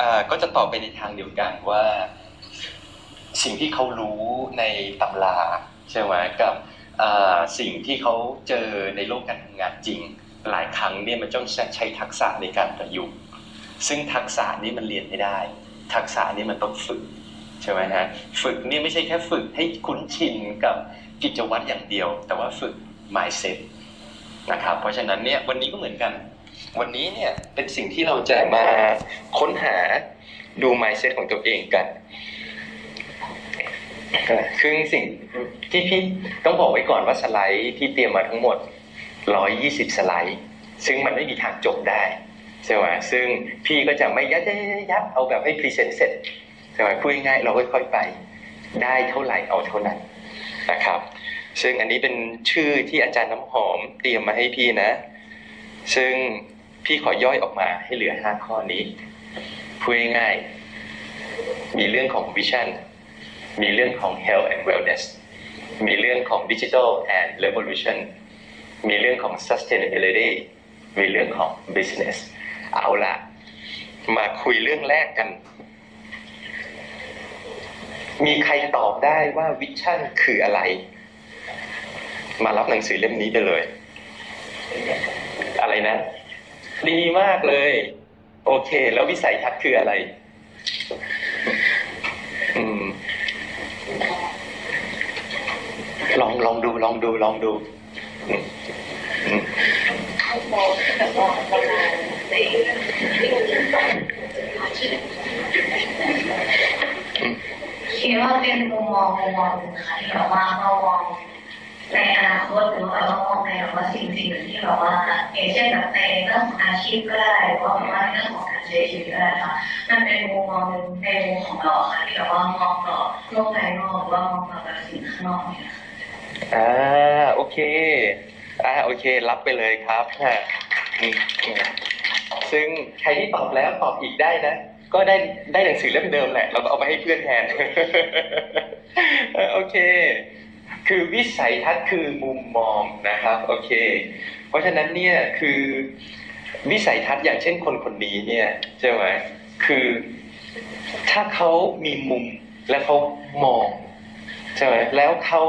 อ่าก็จะตอบไปในทางเดียวกันว่า สิ่งที่เขารู้ในตำราใช่ไหมกับอ่าสิ่งที่เขาเจอในโลกการทำงานจริง หลายครั้งเนี่ยมันต้องใช้ทักษะในการประยุกต์ ซึ่งทักษะนี้มันเรียนไม่ได้ ทักษะนี้มันต้องฝึกใช่ไหมฮะฝึกนี่ไม่ใช่แค่ฝึกให้คุ้นชินกับกิจวัตรอย่างเดียว แต่ว่าฝึก mindset นะครับเพราะฉะนั้นเนี่ยวันนี้ก็เหมือนกัน วันนี้เนี่ยเป็นสิ่งที่เราจะมาค้นหาดู mindset ของตัวเองกันอ่าคือสิ่งที่พี่ต้องบอกไว้ก่อนว่าสไลด์ที่เตรียมมาทั้งหมด 120 สไลด์ ซึ่งมันไม่มีทางจบได้ใช่ไหมซึ่งพี่ก็จะไม่ยัดยัดยัดยัดเอาแบบให้พรีเซนต์เสร็จใช่ไหมพูดง่ายๆเราค่อยๆไป ได้เท่าไหร่เอาเท่านั้นนะครับ ซึ่งอันนี้เป็นชื่อที่อาจารย์น้ำหอมเตรียมมาให้พี่นะ ซึ่ง พี่ขอย่อยออกมาให้เหลือ5ข้อนี้พูดง่ายๆมีเรื่องของ vision มีเรื่องของ health and wellness มีเรื่องของ digital and revolution มีเรื่องของ sustainability มีเรื่องของ business เอาละมาคุยเรื่องแรกกัน มีใครตอบได้ว่า vision คืออะไร มารับหนังสือเล่มนี้ไปเลย อะไรนะ ดีมากเลย โอเค แล้ววิสัยทัศน์คืออะไร อืม ลองลองดูลองดูลองดูอืมอืมคิดว่าเป็นมุมมองมุมมองนึงค่ะที่แบบว่าเรามอง ในอนาคตหรือว่าเรามองในแบบว่าสิ่งสิ่งหนึ่งที่แบบว่าอย่างเช่นแบบในเรื่องของอาชีพก็ได้หรือว่าแบบว่าในเรื่องของการใช้ชีวิตก็ได้ค่ะมันเป็นมุมมองในมุมของเราค่ะที่แบบว่ามองต่อโลกภายนอกหรือว่ามองต่อแบบสิ่งข้างนอกเนี่ยอ่าโอเคอ่าโอเค รับไปเลยครับฮะอืมอืมซึ่งใครที่ตอบแล้วตอบอีกได้นะก็ได้ได้หนังสือเล่มเดิมแหละเราก็เอาไปให้เพื่อนแทน โอเค คือวิสัยทัศน์คือมุมมองนะครับโอเค เพราะฉะนั้นเนี่ยคือวิสัยทัศน์อย่างเช่นคนคนนี้เนี่ยใช่ไหมคือถ้าเขามีมุมและเขามองใช่ไหมแล้วเขา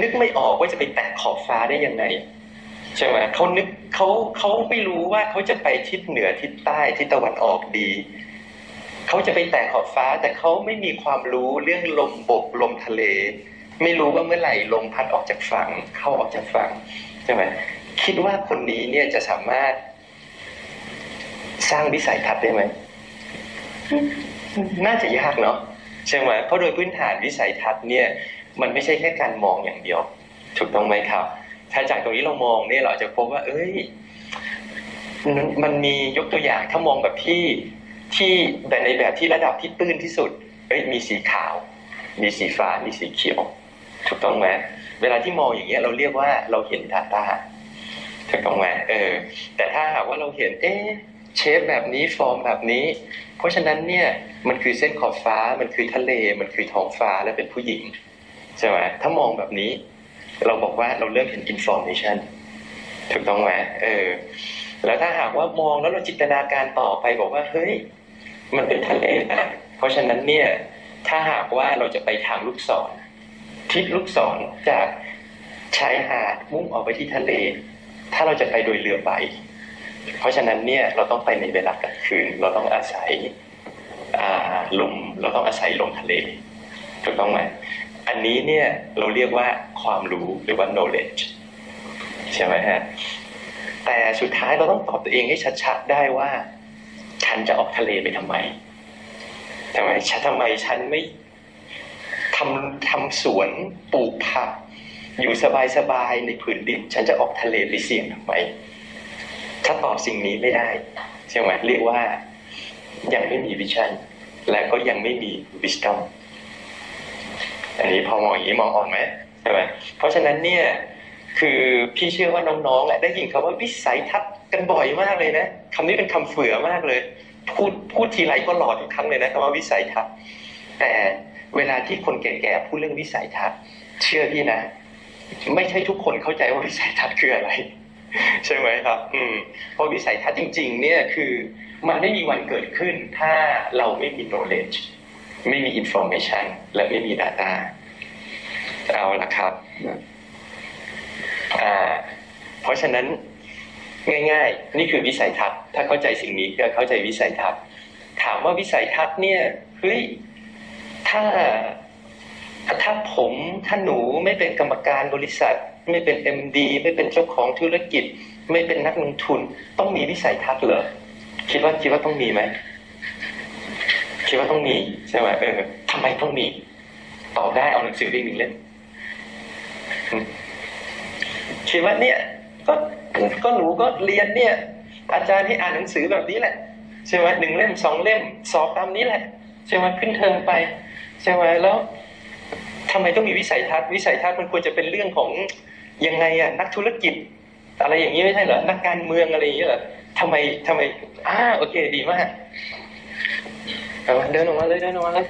นึกไม่ออกว่าจะไปแตะขอบฟ้าได้ยังไงใช่ไหมเขานึกเขาเขาไม่รู้ว่าเขาจะไปทิศเหนือทิศใต้ทิศตะวันออกดีเขาจะไปแตะขอบฟ้า แต่เขาไม่มีความรู้เรื่องลมบกลมทะเล ไม่รู้ว่าเมื่อไหร่ลมพัดออกจากฝั่งเข้าออกจากฝั่งใช่ไหมคิดว่าคนนี้เนี่ยจะสามารถสร้างวิสัยทัศน์ได้ไหมน่าจะยากเนาะใช่ไหมเพราะโดยพื้นฐานวิสัยทัศน์เนี่ย มันไม่ใช่แค่การมองอย่างเดียว ถูกต้องไหมครับ ถ้าจากตรงนี้เรามองเนี่ยเราจะพบว่า เอ้ย มันมันมียกตัวอย่างถ้ามองแบบที่ที่แต่ในแบบที่ระดับที่ตื้นที่สุดเอ้ยมีสีขาว มีสีฟ้ามีสีเขียว ถูกต้องไหมเวลาที่มองอย่างเงี้ยเราเรียกว่าเราเห็น Data ถูกต้องไหมเออ แต่ถ้าหากว่าเราเห็น เอ๊ะเชฟแบบนี้ฟอร์มแบบนี้ เพราะฉะนั้นเนี่ยมันคือเส้นขอบฟ้ามันคือทะเล มันคือท้องฟ้าและเป็นผู้หญิงใช่ไหมถ้ามองแบบนี้ เราบอกว่าเราเริ่มเห็น information ถูกต้องไหมเออ แล้วถ้าหากว่ามองแล้วเราจินตนาการต่อไปบอกว่าเฮ้ยมันเป็นทะเลนะเพราะฉะนั้นเนี่ยถ้าหากว่าเราจะไปทางลูกศร ทิศลูกศรจากชายหาดมุ่งออกไปที่ทะเล ถ้าเราจะไปโดยเรือใบ เพราะฉะนั้นเนี่ยเราต้องไปในเวลากลางคืน เราต้องอาศัยอ่าลมเราต้องอาศัยลมทะเลถูกต้องไหมอันนี้เนี่ยเราเรียกว่าความรู้หรือว่า knowledge ใช่ไหมฮะแต่สุดท้ายเราต้องตอบตัวเองให้ชัดๆได้ว่า ฉันจะออกทะเลไปทำไมทำไมฉันทำไมฉันไม่ ทำทำสวนปลูกผัก อยู่สบายๆในผืนดิน ฉันจะออกทะเลไปเสี่ยงทำไมถ้าตอบสิ่งนี้ไม่ได้ใช่ไหมเรียกว่ายังไม่มีวิชั่นและก็ยังไม่มีวิสตอมอันนี้พอมองอย่างนี้มองออกไหมใช่ไหมเพราะฉะนั้นเนี่ยคือพี่เชื่อว่าน้องๆแหละได้ยินคำว่าวิสัยทัศน์กันบ่อยมากเลยนะคำนี้เป็นคำเฟือมากเลย พูดพูดทีไรก็หลอดทุกครั้งเลยนะคำว่าวิสัยทัศน์แต่ เวลาที่คนแก่ๆพูดเรื่องวิสัยทัศน์ เชื่อพี่นะ ไม่ใช่ทุกคนเข้าใจว่าวิสัยทัศน์คืออะไร ใช่ไหมครับ อืมเพราะวิสัยทัศน์จริง ๆ เนี่ยคือมันไม่มีวันเกิดขึ้น ถ้าเราไม่มี knowledge ไม่มี information และไม่มี data เอาละครับอ่าเพราะฉะนั้นง่าย ๆ นี่คือวิสัยทัศน์ ถ้าเข้าใจสิ่งนี้ก็เข้าใจวิสัยทัศน์ ถามว่าวิสัยทัศน์เนี่ยเฮ้ย ถ้าถ้าผมถ้าหนูไม่เป็นกรรมการบริษัท ไม่เป็น MD ไม่เป็นเจ้าของธุรกิจ ไม่เป็นนักลงทุน ต้องมีวิสัยทัศน์เหรอคิดว่าคิดว่าต้องมีไหมคิดว่าต้องมีใช่ไหมเออทำไมต้องมีตอบได้เอาหนังสือไปหนึ่งเล่มอืมคิดว่าเนี่ย ก็ก็หนูก็เรียนเนี่ย อาจารย์ให้อ่านหนังสือแบบนี้แหละใช่ไหมหนึ่งเล่มสองเล่มสอบตามนี้แหละใช่ไหมขึ้นเทอมไป ใช่ไหมแล้วทำไมต้องมีวิสัยทัศน์วิสัยทัศน์มันควรจะเป็นเรื่องของยังไงอะนักธุรกิจ อะไรอย่างนี้ไม่ใช่เหรอนักการเมืองอะไรอย่างนี้เหรอทำไมทำไมอ่าโอเคดีมากเอาเดินออกมาเลยเดินออกมาเลย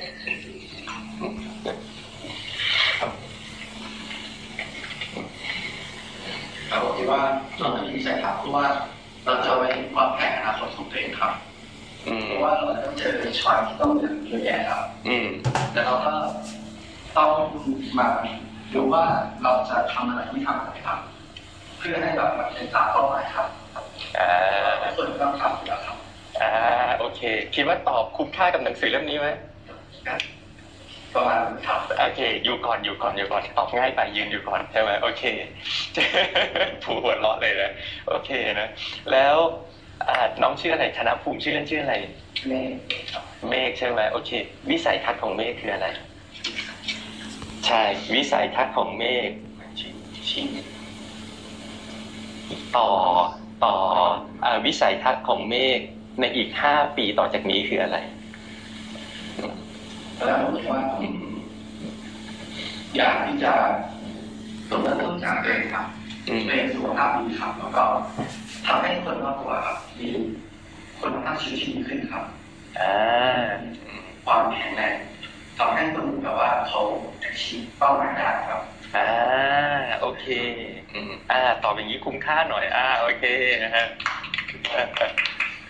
ครับผมคิดว่าเราต้องมีวิสัยทัศน์เพราะว่าเราจะไว้วางแผนอนาคตของตัวเองครับ อืมเพราะว่าเราต้องเจอช็อตที่ต้องเรียนเยอะแยะครับ อืมแต่เราก็ต้องมาดูว่าเราจะทำอะไรไม่ทำอะไรครับ เพื่อให้แบบมันเป็นตามเป้าหมายครับอ่าทุกคนต้องทำอยู่แล้วครับอ่าโอเค คิดว่าตอบคุ้มค่ากับหนังสือเล่มนี้ไหมประมาณนี้ครับโอเค อยู่ก่อนอยู่ก่อนอยู่ก่อนตอบง่ายไปยืนอยู่ก่อนใช่ไหมโอเค ผูหัวเราะเลยนะโอเคนะ แล้วอ่า น้องชื่ออะไรธนภูมิชื่อเล่นชื่ออะไรแม่ครับเมฆใช่ไหมโอเค วิสัยทัศน์ของเมฆคืออะไร ใช่ วิสัยทัศน์ของเมฆชี้ชี้ต่อต่ออาวิสัยทัศน์ของเมฆในอีกห้าปีต่อจากนี้คืออะไรแล้วผมคิดว่าผมอยากที่จะตรงนั้นต้นจากตัวเองครับอืมเป็นสุขภาพดีครับแล้วก็ทำให้คนรอบตัวครับ มีคนภาพชีวิตที่ดีขึ้นครับอ่าความแข็งแรงทำให้คนแบบว่าเขาชีพเป้าหมายได้ครับอ่าโอเคอืมอ่าตอบอย่างนี้คุ้มค่าหน่อย อ่าโอเคนะฮะ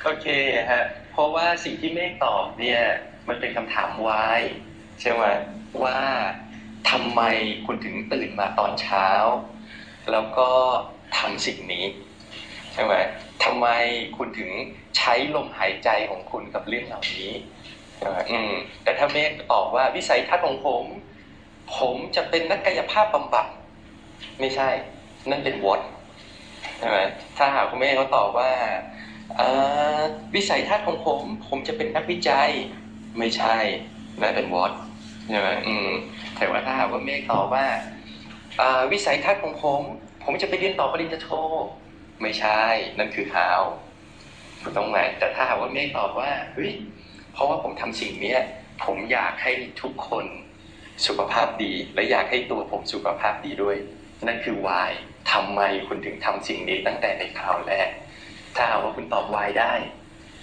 โอเคฮะเพราะว่าสิ่งที่เมฆตอบเนี่ย มันเป็นคำถามวายใช่ไหมว่าทำไมคุณถึงตื่นมาตอนเช้า แล้วก็ทำสิ่งนี้ ใช่ไหม ทำไมคุณถึงใช้ลมหายใจของคุณกับเรื่องเหล่านี้อืมแต่ถ้าเมฆตอบว่าวิสัยทัศน์ของผม ผมจะเป็นนักกายภาพบำบัด ไม่ใช่ นั่นเป็นวอตใช่ไหมถ้าหากคุณแม่เขาตอบว่าวิสัยทัศน์ของผม ผมจะเป็นนักวิจัย ไม่ใช่นั่นเป็นวอตใช่ไหมอืมแต่ว่าถ้าหากว่าเมฆตอบว่าอ่าวิสัยทัศน์ของผม ผมจะไปเรียนต่อปริญญาโท ไม่ใช่ นั่นคือ how ถูกต้องไหมแต่ถ้าหากว่าเมฆตอบว่าเฮ้ยเพราะว่าผมทำสิ่งเนี้ยผมอยากให้ทุกคนสุขภาพดี และอยากให้ตัวผมสุขภาพดีด้วย นั่นคือ why ทำไมคุณถึงทำสิ่งนี้ตั้งแต่ในคราวแรก ถ้าหากว่าคุณตอบ why ได้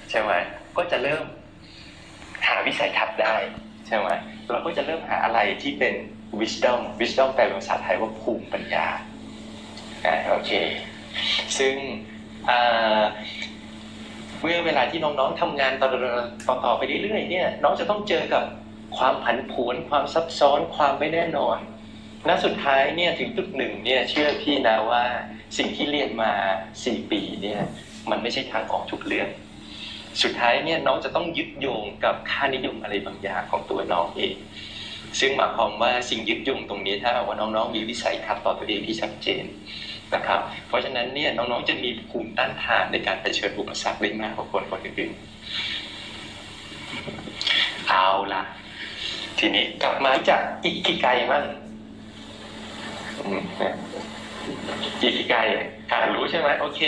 ใช่ไหมก็จะเริ่มหาวิสัยทัศน์ได้ ใช่ไหมเราก็จะเริ่มหาอะไรที่เป็น wisdom wisdom แปลเป็นภาษาไทยว่าภูมิปัญญาอ่าโอเค ซึ่งเมื่อเวลาที่น้องๆทำงานต่อต่อตอไปเรื่อยๆเนี่ยน้องจะต้องเจอกับความผันผวนความซับซ้อนความไม่แน่นอนณสุดท้ายเนี่ยถึงจุดหนึ่งเนี่ยเชื่อพี่นะว่าสิ่งที่เรียนมา4ปีเนี่ยมันไม่ใช่ทางออกทุกเรื่องสุดท้ายเนี่ยน้องจะต้องยึดโยงกับค่านิยมอะไรบางอย่างของตัวน้องเอง ซึ่งหมายความว่าสิ่งยึดโยงตรงนี้ถ้าว่าน้องๆมีวิสัยทัศน์ต่อตัวเองที่ชัดเจน นะครับ เพราะฉะนั้นเนี่ยน้องๆจะมีภูมิต้านทานในการเผชิญอุปสรรคได้มากกว่าคนคนอื่นเอาละทีนี้กลับมาจากอิกิไกมั่งอืมนะอิกิไกอ่านรู้ใช่ไหมโอเค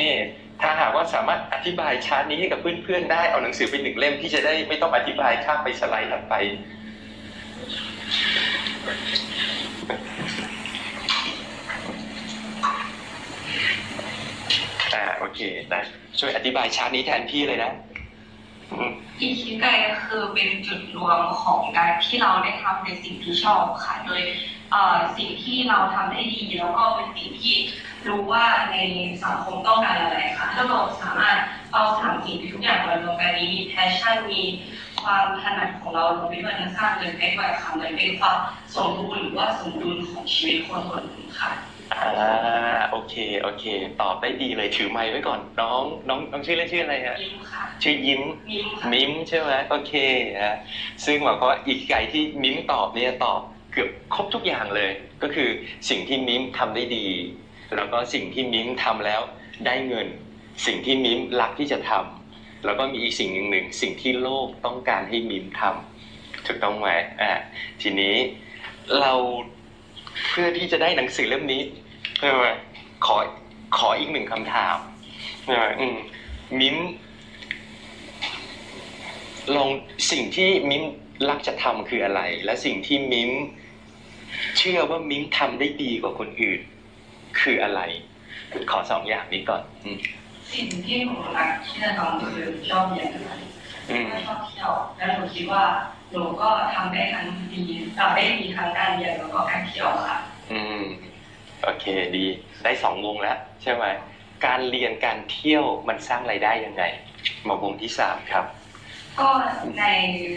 ถ้าหากว่าสามารถอธิบายชาร์ตนี้ให้กับเพื่อนๆได้เอาหนังสือไปหนึ่งเล่มที่จะได้ไม่ต้องอธิบายข้ามไปสไลด์ถัดไป อ่าโอ เคนะช่วยอธิบายชาร์ตนี้แทนพี่เลยนะอืมอิคิไกคือเป็นจุดรวมของการที่เราได้ทำในสิ่งที่ชอบค่ะ โดยเอ่อสิ่งที่เราทำได้ดีแล้วก็เป็นสิ่งที่รู้ว่าในสังคมต้องการอะไรค่ะ ถ้าเราสามารถเอาสามสิ่งทุกอย่างมารวมกันนี้มีแพชชั่นมีความถนัดของเราลงไปด้วยทั้งสร้างเงินได้ด้วยค่ะมันเป็นความสมบูรณ์หรือว่าสมดุลของชีวิตคนคนหนึ่งค่ะ อ่าโอเคโอเค ตอบได้ดีเลยถือไมค์ไว้ก่อนน้องน้องน้องชื่อเล่นชื่ออะไรฮะยิ้มค่ะชื่อยิ้มยิ้มค่ะมิมใช่ไหมโอเคนะซึ่งหมายความว่าอีกไก่ที่มิมตอบเนี่ยตอบเกือบครบทุกอย่างเลย ก็คือสิ่งที่มิมทำได้ดี แล้วก็สิ่งที่มิมทำแล้วได้เงิน สิ่งที่มิมรักที่จะทำแล้วก็มีอีกสิ่งหนึ่งหนึ่งสิ่งที่โลกต้องการให้มิมทำถูกต้องไหมอ่าทีนี้เรา เพื่อที่จะได้หนังสือเล่มนี้ใช่ไหมขอขออีกหนึ่งคำถามใช่ไหมอืมมิมลองสิ่งที่มิมรักจะทำคืออะไร และสิ่งที่มิมเชื่อว่ามิมทำได้ดีกว่าคนอื่น คืออะไร ขอสองอย่างนี้ก่อนอสิ่งที่หนูรักที่จะทำคือชอบเรียนค่ะอืม ก็ชอบเที่ยวแล้วหนูคิดว่าหนูก็ทำได้ทั้งดีทำได้ดีทั้งการเรียนแล้วก็การเที่ยวค่ะ อืม โอเคดี ได้สองวงแล้วใช่ไหม การเรียนการเที่ยวมันสร้างรายได้ยังไง มาวงที่สามครับ ก็ใน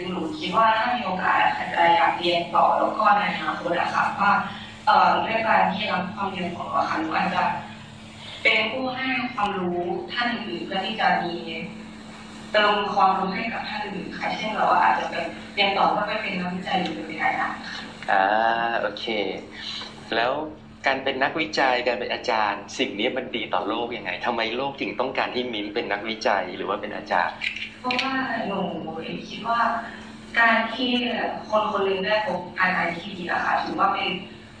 หนูคิดว่าถ้ามีโอกาสอาจจะอยากเรียนต่อแล้วก็ในอนาคตอะค่ะว่าเอ่อด้วยการที่รับความเรียนของเราค่ะหนูอาจจะเป็นผู้ให้ความรู้ท่านอื่นเพื่อที่จะมี เติมความรู้ให้กับท่านอื่นค่ะเช่นเราอาจจะเป็นเรียนต่อเพื่อไปเป็นนักวิจัยหรือเป็นอาจารย์ค่ะอ่าโอเค แล้วการเป็นนักวิจัยการเป็นอาจารย์ สิ่งนี้มันดีต่อโลกยังไงทำไมโลกถึงต้องการให้มิมเป็นนักวิจัยหรือว่าเป็นอาจารย์ เพราะว่าหนูเองคิดว่า การที่คนคนหนึงได้พบอาจารย์ที่ดีอะค่ะถือว่าเป็น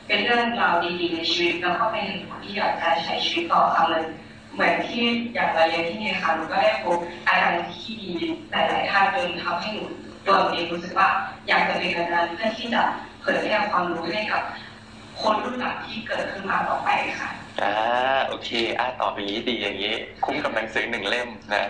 เป็นเรื่องราวดีๆในชีวิตแล้วก็เป็นเหตุผลที่อยากจะใช้ชีวิตต่อค่ะเลย เหมือนที่อย่างเราเรียนที่นี่ค่ะหนูก็ได้พบอาจารย์ที่ดีหลาย ๆ ท่านจนทำให้หนูตัวเองรู้สึกว่าอยากจะเป็นอาจารย์เพื่อที่จะเผยแพร่ความรู้ให้กับ คนรุ่นหลังที่เกิดขึ้นมาต่อไปค่ะอ่าโอเคอ่าตอบอย่างนี้ดีอย่างนี้ คุ้มกับหนังสือหนึ่งเล่มนะ